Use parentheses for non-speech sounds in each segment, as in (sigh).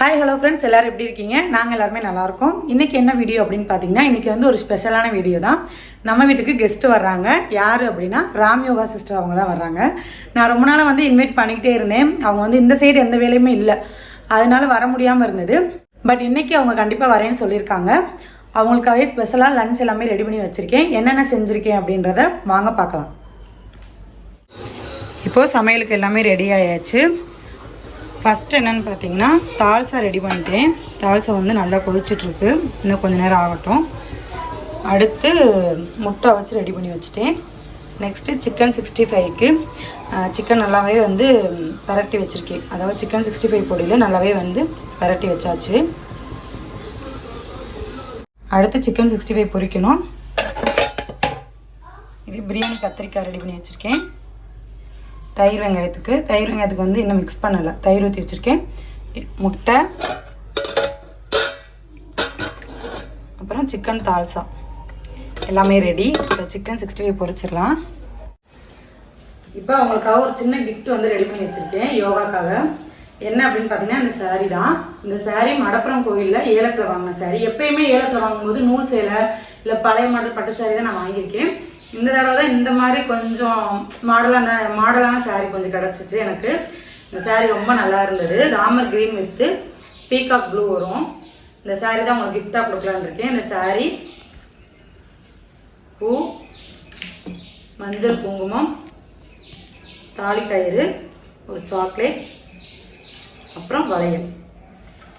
Hi hello friends எல்லோரும் எப்படி இருக்கீங்க? நாங்கள் எல்லாருமே நல்லாயிருக்கோம் இன்றைக்கி என்ன வீடியோ அப்படின்னு பார்த்தீங்கன்னா இன்றைக்கி வந்து ஒரு ஸ்பெஷலான வீடியோ தான். நம்ம வீட்டுக்கு கெஸ்ட் வர்றாங்க. யார் அப்படின்னா ராம் யோகா சிஸ்டர் அவங்க தான் வர்றாங்க. நான் ரொம்ப நாளாக வந்து இன்வைட் பண்ணிக்கிட்டே இருந்தேன். அவங்க வந்து இந்த சைடு எந்த வேலையுமே இல்லை. அதனால வர முடியாமல் இருந்தது. பட் இன்றைக்கி அவங்க கண்டிப்பாக வரேன்னு சொல்லியிருக்காங்க. அவங்களுக்காகவே ஸ்பெஷலாக லன்ச் எல்லாமே ரெடி பண்ணி வச்சுருக்கேன். என்னென்ன செஞ்சுருக்கேன் அப்படின்றத வாங்க பார்க்கலாம் இப்போது சமையலுக்கு எல்லாமே ரெடி ஆயாச்சு. ஃபஸ்ட்டு என்னென்னு பார்த்தீங்கன்னா தால்சா ரெடி பண்ணிட்டேன். தால்சா வந்து நல்லா கொதிச்சிட்ருக்கு. இன்னும் கொஞ்ச நேரம் ஆகட்டும். அடுத்து முட்டை வச்சு ரெடி பண்ணி வச்சுட்டேன். நெக்ஸ்ட்டு சிக்கன் சிக்ஸ்டி ஃபைவ்க்கு சிக்கன் நல்லாவே வந்து பரட்டி வச்சுருக்கேன். அதாவது சிக்கன் சிக்ஸ்டி ஃபைவ் பொடியில் நல்லாவே வந்து பரட்டி வச்சாச்சு. அடுத்து சிக்கன் சிக்ஸ்டி ஃபைவ் பொரிக்கணும் இது பிரியாணி கத்திரிக்காய் ரெடி பண்ணி வச்சுருக்கேன். தயிர் வெங்காயத்துக்கு. தயிர் வெங்காயத்துக்கு வந்து இன்னும் மிக்ஸ் பண்ணலை. தயிர் ஊற்றி வச்சுருக்கேன். முட்டை. அப்புறம் சிக்கன் தால்சா. எல்லாமே ரெடி இப்போ சிக்கன் சிக்ஸ்டி ஃபைவ் பொரிச்சிடலாம். இப்போ அவங்களுக்காக ஒரு சின்ன கிஃப்ட் வந்து ரெடி பண்ணி வச்சுருக்கேன். யோகாக்காக. என்ன அப்படின்னு பார்த்தீங்கன்னா இந்த சாரீ தான். இந்த சாரீ மடப்புறம் கோயிலில் ஏலத்தில் வாங்கின சாரீ எப்பயுமே ஏலத்தில் வாங்கும்போது நூல் சேலை இல்லை பழைய மாடல் பட்டு saree தான் நான் வாங்கியிருக்கேன். இந்த தடவை தான் இந்த மாதிரி கொஞ்சம் மாடலான மாடலான சேரீ கொஞ்சம் கிடச்சிச்சு எனக்கு. இந்த சாரீ ரொம்ப நல்லா இருந்தது. Ramar green with peacock blue வரும். இந்த சாரீ தான் உங்களுக்கு கிஃப்டாக கொடுக்கலான்னு இருக்கேன். இந்த சாரீ பூ மஞ்சள் குங்குமம் தாலி கயிறு ஒரு சாக்லேட் அப்புறம் வளையல்.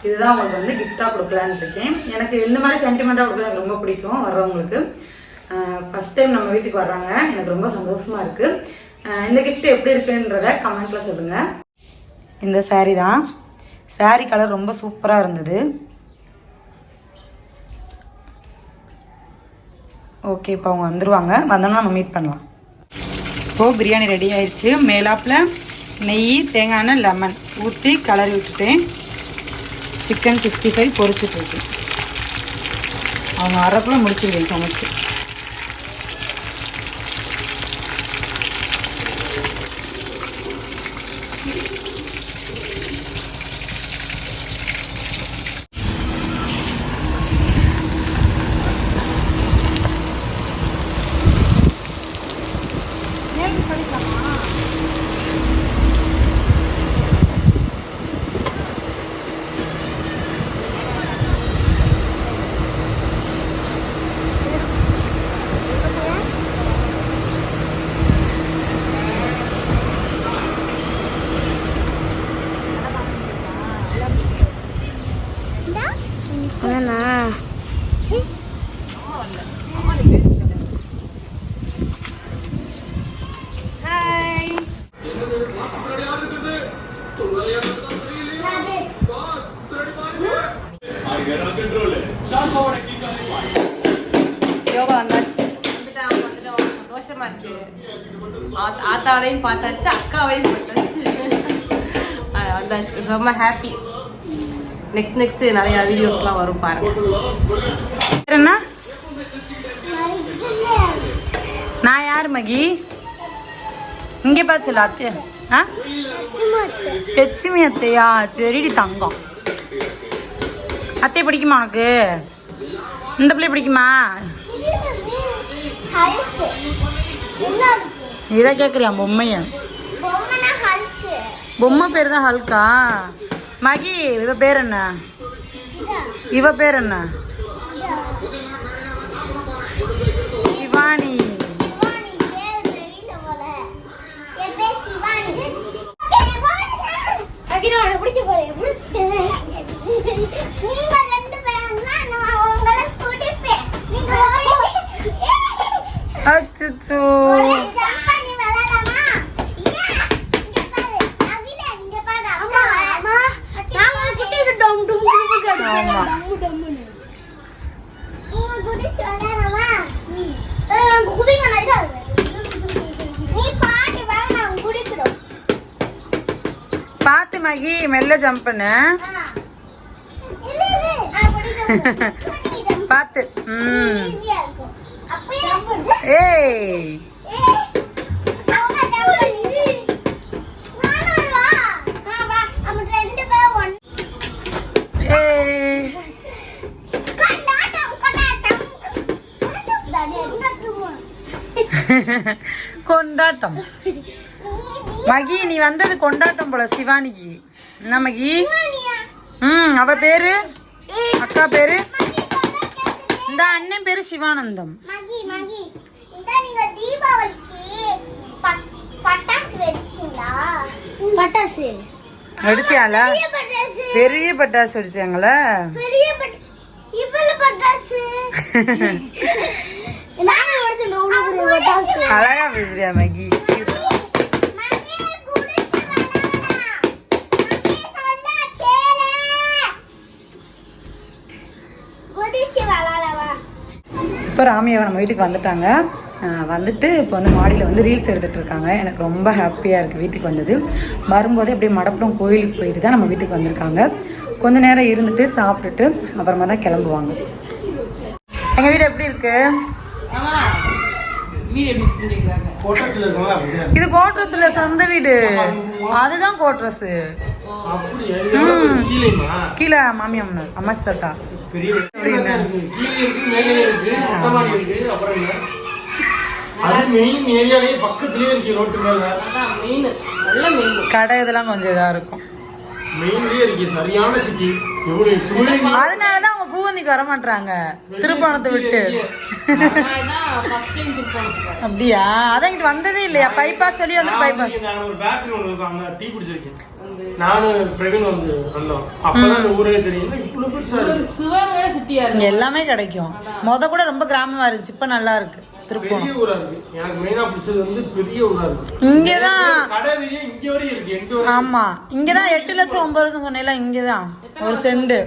இதுதான் உங்களுக்கு வந்து கிஃப்டாக கொடுக்கலான்னு இருக்கேன். எனக்கு இந்த மாதிரி சென்டிமெண்ட்டாக கொடுக்க எனக்கு ரொம்ப பிடிக்கும் வர்றவங்களுக்கு. ஃபஸ்ட் டைம் நம்ம வீட்டுக்கு வர்றாங்க. எனக்கு ரொம்ப சந்தோஷமாக இருக்குது இந்த கிஃப்ட் எப்படி இருக்குன்றத கமெண்ட்டில் சொல்லுங்கள் இந்த saree தான். Saree கலர் ரொம்ப சூப்பராக இருந்தது. ஓகே இப்போ அவங்க வந்துருவாங்க. வந்தோன்னா நம்ம மீட் பண்ணலாம். இப்போது பிரியாணி ரெடி ஆயிடுச்சு. மேலாப்பில் நெய் தேங்காய் எண்ணெய் லெமன் ஊற்றி கலரி விட்டுட்டேன். சிக்கன் சிக்ஸ்டி ஃபைவ் பொரிச்சிட்ருக்கேன் அவங்க அரைக்குள்ள முடிச்சிருக்கேன் சமைச்சு யோகா வந்தாச்சு வந்துட்டான், வந்துட்டான். சந்தோஷமா இருக்கு ஆத்- ஆத்தாவையும் பார்த்தாச்சு அக்காவையும் பார்த்தாச்சு. வந்தாச்சு. ரொம்ப ஹாப்பி நெக்ஸ்ட் நெக்ஸ்ட் நிறைய வீடியோஸ்லாம் வரும் பாருங்க. என்ன? நான் யார் மகி? இங்கே பார்த்து அத்தையா ஆ? லட்சுமி அத்தையா? சரிடி தங்கம். அத்தை பிடிக்குமா உனக்கு? இந்த பிள்ளை பிடிக்குமா? இதை கேட்குறியா பொம்மைய? பொம்மை பேர் தான் ஹல்கா மகி இவ பேர் என்ன? இவ பேர் என்ன? சிவானி. நீங்க மகி மெல்ல ஜம்ப் (laughs) பார்த்து ம். ஏய். கொண்டாட்டம். (laughs) மகி நீ வந்தது கொண்டாட்டம் போல சிவானிக்கு. என்ன மகி ம் அவ பேரு? அக்கா பேரு? இந்த அண்ணன் பேரு சிவானந்தம். மகி மகி. இந்த நீங்க தீபாவளிக்கு ப- பட்டாசு வெடிச்சீங்களா? பெரிய பட்டாசு. பெரிய பட்டாசு அடிச்சாங்களா பெரிய (laughs) பட் இவ்வளவு பட்டாசு நாங்க வெடிச்சோம் அவ்வளவு பெரிய பட்டாசு அழகா பேசுறியா மகி மகி குடிச்சு விளையாடலாம். மகி சொன்னா கேளு. குதிச்சு விளையாடவா இப்போ ராமியாவை நம்ம வீட்டுக்கு வந்துட்டாங்க. வந்துட்டு இப்போ வந்து மாடியில் வந்து ரீல்ஸ் எடுத்துகிட்டு இருக்காங்க. எனக்கு ரொம்ப ஹாப்பியாக இருக்குது வீட்டுக்கு வந்தது. வரும்போதே அப்படியே மடப்புறம் கோயிலுக்கு போயிட்டு தான் நம்ம வீட்டுக்கு வந்திருக்காங்க. கொஞ்ச நேரம் இருந்துட்டு சாப்பிட்டுட்டு அப்புறமா தான் கிளம்புவாங்க. எங்கள் வீடு எப்படி இருக்கு? இது கோட்ரஸில் சொந்த வீடு. அதுதான் கோட்ரஸு கீழே மாமியார் அம்மாச்சி தாத்தா. பெரிய கீழே இருக்கு மேலே இருக்கு மொட்டை மாடி இருக்கு அப்புறம் என்ன? அது மெயின் ஏரியாலயே பக்கத்துலயே இருக்கு ரோட்டு மேல. அதான் மெயின் நல்ல மெயின் கடை இதெல்லாம் கொஞ்சம் இதாக இருக்கும். மெயின்லயே இருக்கு சரியான சிட்டி எவ்வளவு பூவந்திக்கு வர மாட்டாங்க திருப்பணத்தை விட்டு. தான் அப்படியா? அதான் இங்கிட்டு வந்ததே இல்லையா? பைபாஸ் சொல்லி பைபாஸ் வந்து இங்க இருக்கு. எல்லாமே கிடைக்கும். முத கூட ரொம்ப கிராமமா இருந்துச்சு. இப்ப நல்லா இருக்கு. இருக்கு. எனக்கு மெயினா பிடிச்சது வந்து பெரிய ஊரா இருக்கு. இங்கதான் கடை இங்க வரையும் இருக்கு. ஆமா. இங்கதான் எட்டு லட்சம் ஒன்பது லட்சம் சொன்னேன்ல இங்கதான். ஒரு செண்டு.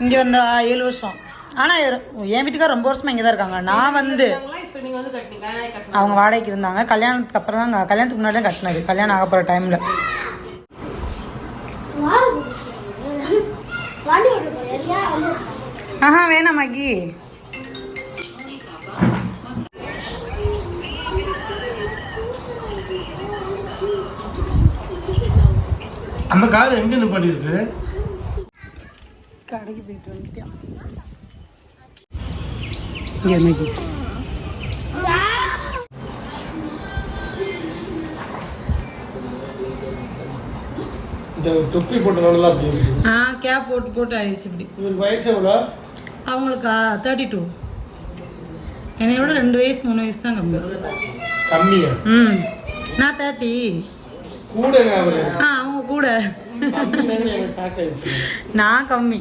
இங்க வந்த ஏழு வருஷம். ஆனா என் வீட்டுக்கார ரொம்ப வருஷமா இங்கதான் இருக்காங்க. நான் வந்து இப்போ நீங்க வந்து கட்டினீங்க கல்யாணம் கட்டினீங்க. அவங்க வாடகைக்கு இருந்தாங்க. கல்யாணத்துக்கு அப்புறம் தான் கல்யாணத்துக்கு முன்னாடி தான் கட்டினது. கல்யாணம் ஆக போற டைம்ல ஆஹா வேணாம் மகி. அந்த கார் எங்க நிப்பாட்டி இருக்கு? கடைக்கு போயிட்டு வந்துட்டேன் இங்க மகி இந்த தொப்பி போட்டனால அப்படி இருக்கு. ஆ கேப் போட்டு போட்டு ஆயிடுச்சு இப்படி இவருக்கு வயசு எவ்வளோ? அவங்களுக்கா தேர்ட்டி டூ என்னை விட ரெண்டு வயசு மூணு வயசு தான் கம்மி கம்மியா ம் நான் தேர்ட்டி கூடங்க அவரு ஆ அவங்க கூட நான் கம்மி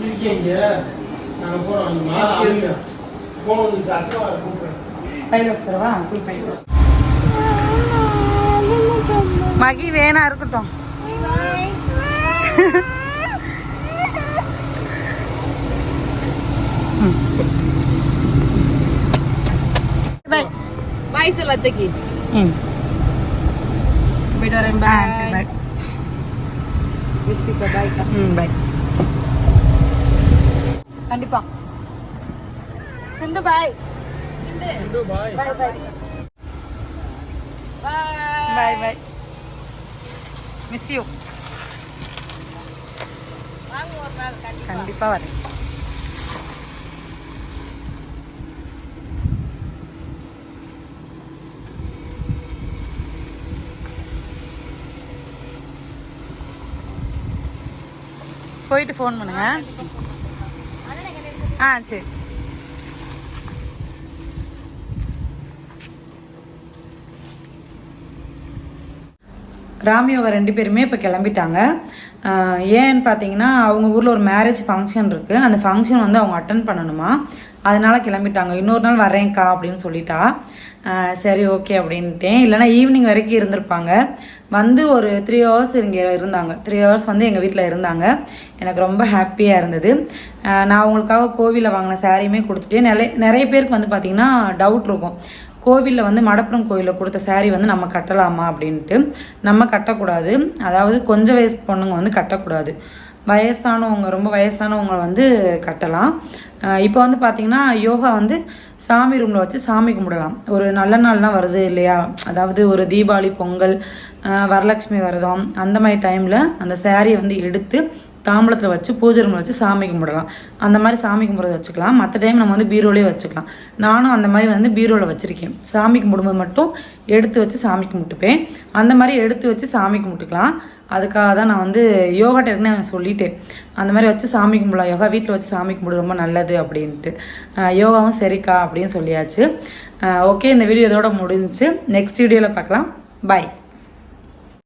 இருக்கீங்க நாங்கள் போகிறோம் கூப்பிட்றேன் மகி வேணா இருக்கட்டும். பாய். சொல்ல அத்தைக்கு. ம். போயிட்டு வரேன். Bye bye miss you bye ம் பை கண்டிப்பா. சிந்து பாய் பாய் பாய் பாய் பாய் பாய் மிஸ் யூ வாங்க ஒரு நாள் கண்டிப்பா. கண்டிப்பா வரேன். போயிட்டு ஃபோன் பண்ணுங்க. ஆ சரி. ராமியோக ரெண்டு பேருமே இப்போ கிளம்பிட்டாங்க. ஏன்னு பார்த்தீங்கன்னா அவங்க ஊரில் ஒரு மேரேஜ் ஃபங்க்ஷன் இருக்குது அந்த ஃபங்க்ஷன் வந்து அவங்க அட்டன் பண்ணணுமா? அதனால் கிளம்பிட்டாங்க. இன்னொரு நாள் வரேன்க்கா அப்படின்னு சொல்லிட்டா. சரி ஓகே அப்படின்ட்டேன். இல்லைனா ஈவினிங் வரைக்கும் இருந்திருப்பாங்க. வந்து ஒரு த்ரீ ஹவர்ஸ் இங்கே இருந்தாங்க. த்ரீ ஹவர்ஸ் வந்து எங்கள் வீட்டில் இருந்தாங்க. எனக்கு ரொம்ப ஹாப்பியாக இருந்தது. நான் அவங்களுக்காக கோவிலில் வாங்கின சாரியுமே கொடுத்துட்டேன். நிறைய நிறைய பேருக்கு வந்து பார்த்திங்கன்னா டவுட் இருக்கும். கோவிலில் வந்து மடப்புறம் கோயிலில் கொடுத்த சாரீ வந்து நம்ம கட்டலாமா அப்படின்ட்டு நம்ம கட்டக்கூடாது. அதாவது கொஞ்சம் வயசு பொண்ணுங்க வந்து கட்டக்கூடாது. வயசானவங்க ரொம்ப வயசானவங்க வந்து கட்டலாம். இப்போ வந்து பார்த்திங்கன்னா யோகா வந்து சாமி ரூமில் வச்சு சாமி கும்பிடலாம். ஒரு நல்ல நாள்லாம் வருது இல்லையா? அதாவது ஒரு தீபாவளி பொங்கல் வரலட்சுமி விரதம் அந்த மாதிரி டைமில் அந்த சாரியை வந்து எடுத்து தாம்பளத்தில் வச்சு பூஜை ரூமில் வச்சு சாமி கும்பிடலாம். அந்த மாதிரி சாமி கும்பிட்றது வச்சுக்கலாம். மற்ற டைம் நம்ம வந்து பீரோலேயே வச்சுக்கலாம். நானும் அந்த மாதிரி வந்து பீரோவில் வச்சுருக்கேன். சாமி கும்பிடும்போது மட்டும் எடுத்து வச்சு சாமி கும்பிட்டுப்பேன். அந்த மாதிரி எடுத்து வச்சு சாமி கும்பிட்டுக்கலாம். அதுக்காக தான் நான் வந்து யோகா டெக்னு சொல்லிட்டேன். அந்த மாதிரி வச்சு சாமி கும்பிடலாம். யோகா வீட்டில் வச்சு சாமி கும்பிடு ரொம்ப நல்லது அப்படின்ட்டு. யோகாவும் சரிக்கா அப்படின்னு சொல்லியாச்சு. ஓகே இந்த வீடியோ இதோட முடிஞ்சுச்சு. நெக்ஸ்ட் வீடியோவில் பார்க்கலாம். பாய்